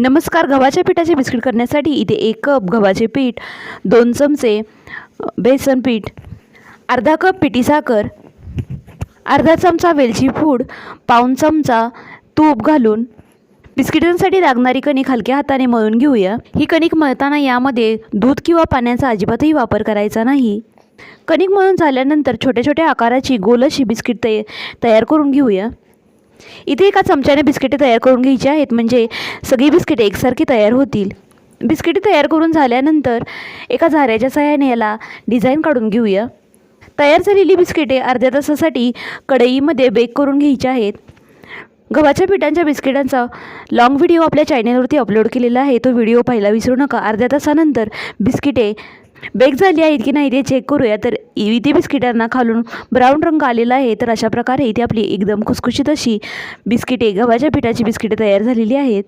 नमस्कार गव्हाच्या पिठाचे बिस्किट करण्यासाठी इथे एक कप गव्हाचे पीठ दोन चमचे बेसन पीठ अर्धा कप पिठी साखर अर्धा चमचा वेलची पूड पाऊण चमचा तूप घालून बिस्किटांसाठी लागणारी कणिक हलक्या हाताने मळून घेऊया. ही कणिक मळताना यामध्ये दूध किंवा पाण्याचा अजिबातही वापर करायचा नाही. कणिक मळून झाल्यानंतर छोट्या छोट्या आकाराची गोल अशी बिस्किट तय तयार करून घेऊया. इथे एका चमच्याने बिस्किटे तयार करून घ्यायची आहेत. म्हणजे सगळी बिस्किटे एकसारखी तयार होतील. बिस्किटे तयार करून झाल्यानंतर एका झाऱ्याच्या सहाय्याने याला डिझाईन काढून घेऊया. तयार झालेली बिस्किटे अर्ध्या तासासाठी कढईमध्ये बेक करून घ्यायची आहेत. गव्हाच्या पिठांच्या बिस्किटांचा लाँग व्हिडिओ आपल्या चॅनेलवरती अपलोड केलेला आहे. तो व्हिडिओ पाहायला विसरू नका. अर्ध्या तासानंतर बिस्किटे बेक झाली आहेत की नाही ते चेक करूया. तर इथे बिस्किटांना खालून ब्राऊन रंग आलेला आहे. तर अशा प्रकारे इथे आपली एकदम खुसखुशीत अशी बिस्किटे गव्हाच्या पिठाची बिस्किटे तयार झालेली आहेत.